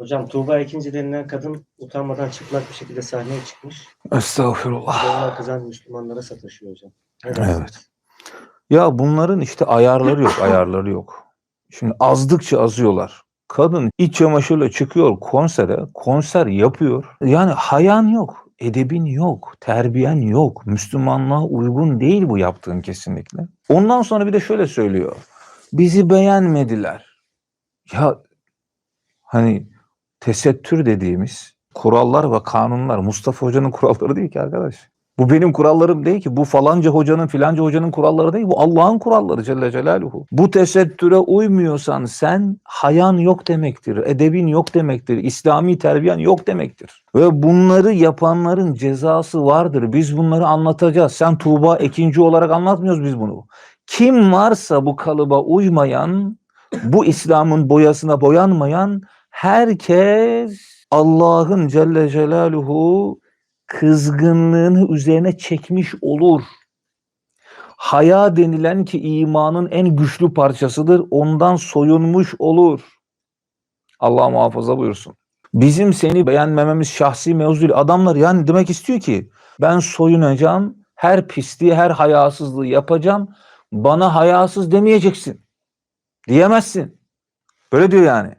Hocam Tuğba ikinci denilen kadın utanmadan çıplak bir şekilde sahneye çıkmış. Estağfurullah. Ona kızan Müslümanlara sataşıyor hocam. Ne dersiniz? Evet. Ya bunların işte ayarları yok, ayarları yok. Şimdi azdıkça azıyorlar. Kadın iç çamaşırla çıkıyor konsere, konser yapıyor. Yani hayan yok, edebin yok, terbiyen yok. Müslümanlığa uygun değil bu yaptığın kesinlikle. Ondan sonra bir de şöyle söylüyor. Bizi beğenmediler. Ya hani tesettür dediğimiz kurallar ve kanunlar Mustafa Hoca'nın kuralları değil ki arkadaş. Bu benim kurallarım değil ki. Bu falanca hocanın filanca hocanın kuralları değil. Bu Allah'ın kuralları Celle Celaluhu. Bu tesettüre uymuyorsan sen hayan yok demektir. Edebin yok demektir. İslami terbiyen yok demektir. Ve bunları yapanların cezası vardır. Biz bunları anlatacağız. Sen Tuğba ikinci olarak anlatmıyoruz biz bunu. Kim varsa bu kalıba uymayan, bu İslam'ın boyasına boyanmayan herkes Allah'ın Celle Celaluhu kızgınlığını üzerine çekmiş olur. Haya denilen ki imanın en güçlü parçasıdır. Ondan soyunmuş olur. Allah muhafaza buyursun. Bizim seni beğenmememiz şahsi mevzu değil. Adamlar yani demek istiyor ki ben soyunacağım, her pisliği, her hayasızlığı yapacağım. Bana hayasız demeyeceksin. Diyemezsin. Böyle diyor yani.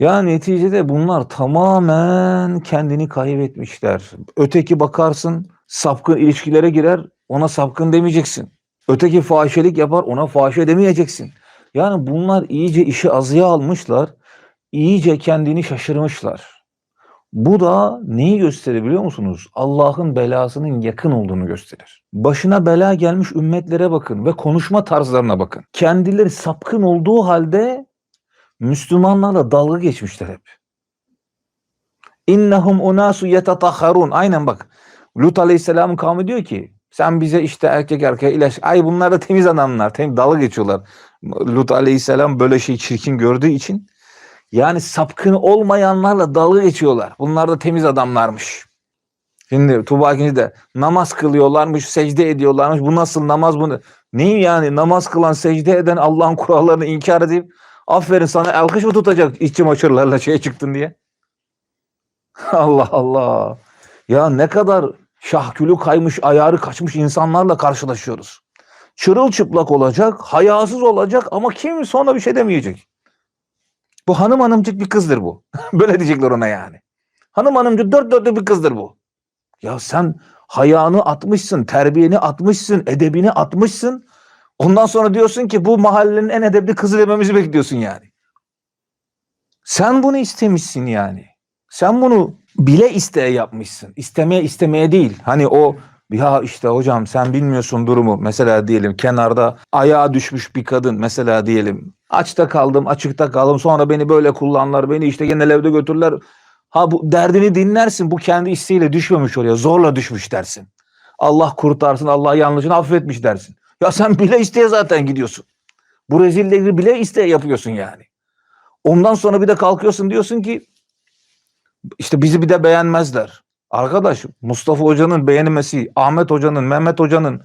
Ya neticede bunlar tamamen kendini kaybetmişler. Öteki bakarsın sapkın ilişkilere girer ona sapkın demeyeceksin. Öteki fahişelik yapar ona fahişe demeyeceksin. Yani bunlar iyice işi azıya almışlar. iyice kendini şaşırmışlar. Bu da neyi gösterir biliyor musunuz? Allah'ın belasının yakın olduğunu gösterir. Başına bela gelmiş ümmetlere bakın ve konuşma tarzlarına bakın. Kendileri sapkın olduğu halde Müslümanlarla dalga geçmişler hep. İnnehum unasu yetatahharun. Aynen bak. Lut Aleyhisselam'ın kavmi diyor ki sen bize işte erkek erkeğe ilaç. Ay bunlar da temiz adamlar. Temiz, dalga geçiyorlar. Lut Aleyhisselam böyle şey çirkin gördüğü için yani sapkın olmayanlarla dalga geçiyorlar. Bunlar da temiz adamlarmış. Şimdi ikinci de namaz kılıyorlarmış, secde ediyorlarmış. Bu nasıl namaz bunu? Neyim yani namaz kılan, secde eden Allah'ın kurallarını inkar edip Aferin sana alkış mı tutacak iç çamaşırlarla şeye çıktın diye. Allah Allah. Ya ne kadar şahkülü kaymış, ayarı kaçmış insanlarla karşılaşıyoruz. Çırılçıplak olacak, hayasız olacak ama kim sonra bir şey demeyecek. Bu hanım hanımcık bir kızdır bu. Böyle diyecekler ona yani. Hanım hanımcık dört dörtlük bir kızdır bu. Ya sen hayanı atmışsın, terbiyeni atmışsın, edebini atmışsın. Ondan sonra diyorsun ki bu mahallenin en edepli kızı dememizi bekliyorsun yani. Sen bunu istemişsin yani. Sen bunu bile isteye yapmışsın. İstemeye istemeye değil. Hani o ya işte hocam sen bilmiyorsun durumu. Mesela diyelim kenarda ayağa düşmüş bir kadın mesela diyelim. Açta kaldım, açıkta kaldım. Sonra beni böyle kullanlar, beni işte genel evde götürürler. Ha bu derdini dinlersin. Bu kendi isteğiyle düşmemiş oraya. Zorla düşmüş dersin. Allah kurtarsın, Allah yanlışını affetmiş dersin. Ya sen bile isteye zaten gidiyorsun. Bu rezilleri bile isteye yapıyorsun yani. Ondan sonra bir de kalkıyorsun diyorsun ki işte bizi bir de beğenmezler. Arkadaş Mustafa Hoca'nın beğenilmesi, Ahmet Hoca'nın, Mehmet Hoca'nın,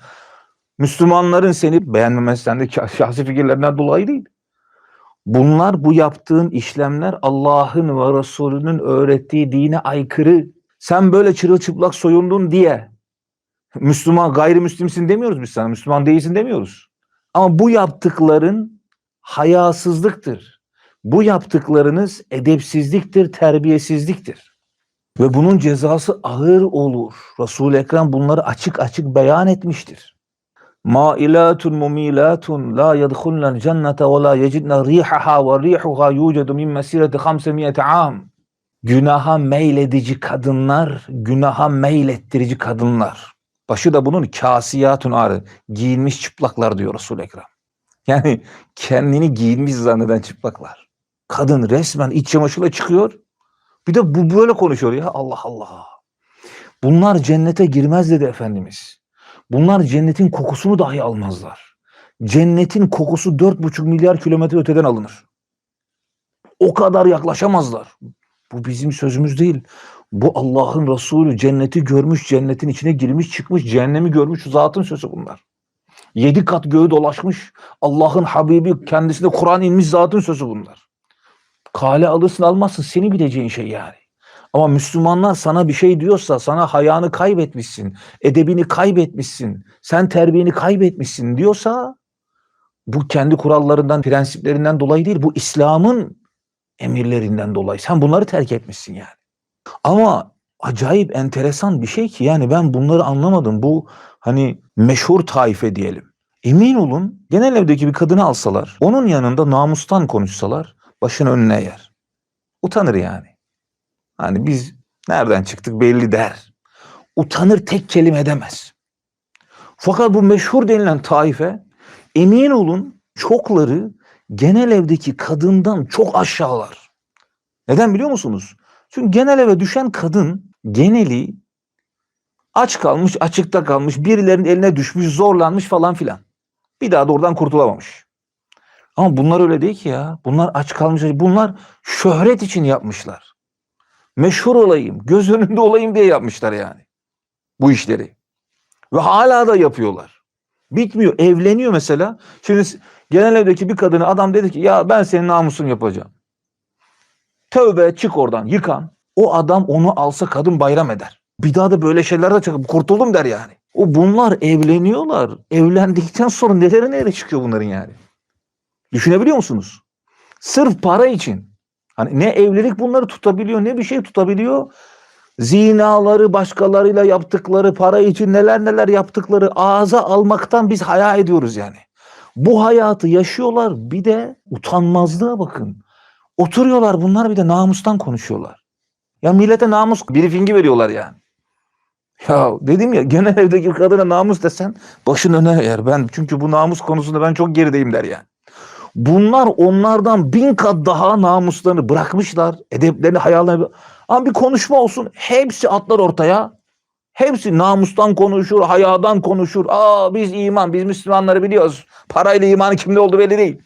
Müslümanların seni beğenmemesi sende şahsi fikirlerinden dolayı değil. Bunlar bu yaptığın işlemler Allah'ın ve Resulünün öğrettiği dine aykırı. Sen böyle çırılçıplak soyundun diye Müslüman gayrimüslimsin demiyoruz biz sana. Müslüman değilsin demiyoruz. Ama bu yaptıkların hayasızlıktır. Bu yaptıklarınız edepsizliktir, terbiyesizliktir. Ve bunun cezası ağır olur. Resul-i Ekrem bunları açık açık beyan etmiştir. Mailatun mumilatun la yedhulnel cennete ve la yecidne rihaha ve rihuha yucedu min mesireti 500 am. Günaha meyledici kadınlar, günaha meylettirici kadınlar. Başı da bunun kasiyatun arı. Giyinmiş çıplaklar diyor Resul-i Ekrem. Yani kendini giyinmiş zanneden çıplaklar. Kadın resmen iç çamaşırla çıkıyor. Bir de bu böyle konuşuyor ya Allah Allah. Bunlar cennete girmez dedi Efendimiz. Bunlar cennetin kokusunu dahi almazlar. Cennetin kokusu dört buçuk milyar kilometre öteden alınır. O kadar yaklaşamazlar. Bu bizim sözümüz değil. Bu Allah'ın Resulü cenneti görmüş, cennetin içine girmiş, çıkmış, cehennemi görmüş zatın sözü bunlar. Yedi kat göğü dolaşmış, Allah'ın Habibi kendisine Kur'an inmiş zatın sözü bunlar. Kale alırsın almazsın seni bileceğin şey yani. Ama Müslümanlar sana bir şey diyorsa sana hayanı kaybetmişsin, edebini kaybetmişsin, sen terbiyeni kaybetmişsin diyorsa bu kendi kurallarından, prensiplerinden dolayı değil, bu İslam'ın emirlerinden dolayı. Sen bunları terk etmişsin yani. Ama acayip enteresan bir şey ki yani ben bunları anlamadım. Bu hani meşhur taife diyelim. Emin olun genel evdeki bir kadını alsalar, onun yanında namustan konuşsalar başın önüne yer. Utanır yani. Hani biz nereden çıktık belli der. Utanır tek kelime edemez. Fakat bu meşhur denilen taife emin olun çokları genel evdeki kadından çok aşağılar. Neden biliyor musunuz? Çünkü genel eve düşen kadın geneli aç kalmış, açıkta kalmış, birilerinin eline düşmüş, zorlanmış falan filan. Bir daha da oradan kurtulamamış. Ama bunlar öyle değil ki ya. Bunlar aç kalmış. Bunlar şöhret için yapmışlar. Meşhur olayım, göz önünde olayım diye yapmışlar yani. Bu işleri. Ve hala da yapıyorlar. Bitmiyor. Evleniyor mesela. Şimdi genel evdeki bir kadını adam dedi ki ya ben senin namusunu yapacağım. Tövbe çık oradan yıkan. O adam onu alsa kadın bayram eder. Bir daha da böyle şeylerde çıkıp kurtuldum der yani. O bunlar evleniyorlar. Evlendikten sonra neleri nereye çıkıyor bunların yani. Düşünebiliyor musunuz? Sırf para için. Hani ne evlilik bunları tutabiliyor ne bir şey tutabiliyor. Zinaları başkalarıyla yaptıkları para için neler neler yaptıkları ağza almaktan biz haya ediyoruz yani. Bu hayatı yaşıyorlar bir de utanmazlığa bakın. Oturuyorlar bunlar bir de namustan konuşuyorlar. Ya millete namus briefingi veriyorlar yani. Ya dedim ya genel evdeki kadına namus desen başın öne eğer. Ben çünkü bu namus konusunda ben çok gerideyim der yani. Bunlar onlardan bin kat daha namuslarını bırakmışlar. Edeplerini, hayallerini. Ama bir konuşma olsun. Hepsi atlar ortaya. Hepsi namustan konuşur, hayadan konuşur. Aa biz iman, biz Müslümanları biliyoruz. Parayla imanı kimde olduğu belli değil.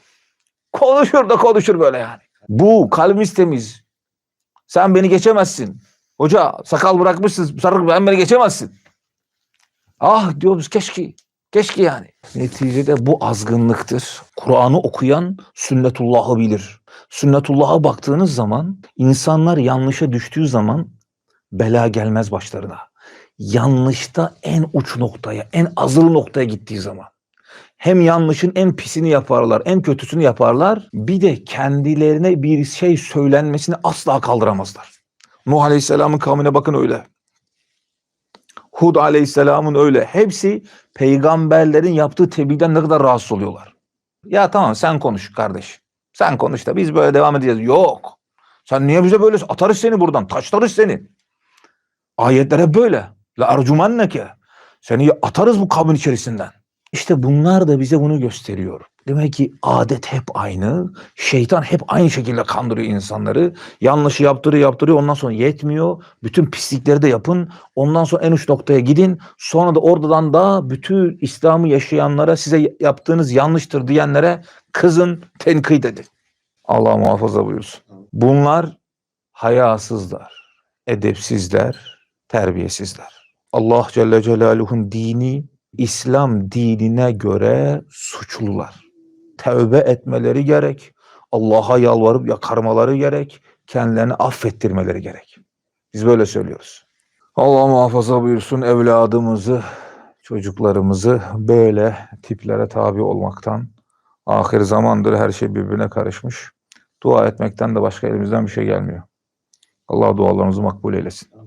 Konuşur da konuşur böyle yani. Bu kalbimiz temiz. Sen beni geçemezsin. Hoca sakal bırakmışsın, sarık ben beni geçemezsin. Ah diyoruz keşke. Keşke yani. Neticede bu azgınlıktır. Kur'an'ı okuyan sünnetullah'ı bilir. Sünnetullah'a baktığınız zaman insanlar yanlışa düştüğü zaman bela gelmez başlarına. Yanlışta en uç noktaya, en azılı noktaya gittiği zaman. Hem yanlışın en pisini yaparlar, en kötüsünü yaparlar. Bir de kendilerine bir şey söylenmesini asla kaldıramazlar. Nuh Aleyhisselam'ın kavmine bakın öyle. Hud Aleyhisselam'ın öyle. Hepsi peygamberlerin yaptığı tebliğden ne kadar rahatsız oluyorlar. Ya tamam sen konuş kardeş. Sen konuş da biz böyle devam edeceğiz. Yok. Sen niye bize böyle atarız seni buradan. Taşlarız seni. Ayetlere böyle. La arcumanneke. Seni atarız bu kabın içerisinden. İşte bunlar da bize bunu gösteriyor. Demek ki adet hep aynı. Şeytan hep aynı şekilde kandırıyor insanları. Yanlışı yaptırıyor yaptırıyor ondan sonra yetmiyor. Bütün pislikleri de yapın. Ondan sonra en uç noktaya gidin. Sonra da oradan da bütün İslam'ı yaşayanlara size yaptığınız yanlıştır diyenlere kızın tenkit edin. Allah muhafaza buyursun. Bunlar hayasızlar, edepsizler, terbiyesizler. Allah Celle Celaluhu'nun dini İslam dinine göre suçlular. Tevbe etmeleri gerek. Allah'a yalvarıp yakarmaları gerek. Kendilerini affettirmeleri gerek. Biz böyle söylüyoruz. Allah muhafaza buyursun evladımızı, çocuklarımızı böyle tiplere tabi olmaktan. Ahir zamandır her şey birbirine karışmış. Dua etmekten de başka elimizden bir şey gelmiyor. Allah dualarımızı makbul eylesin.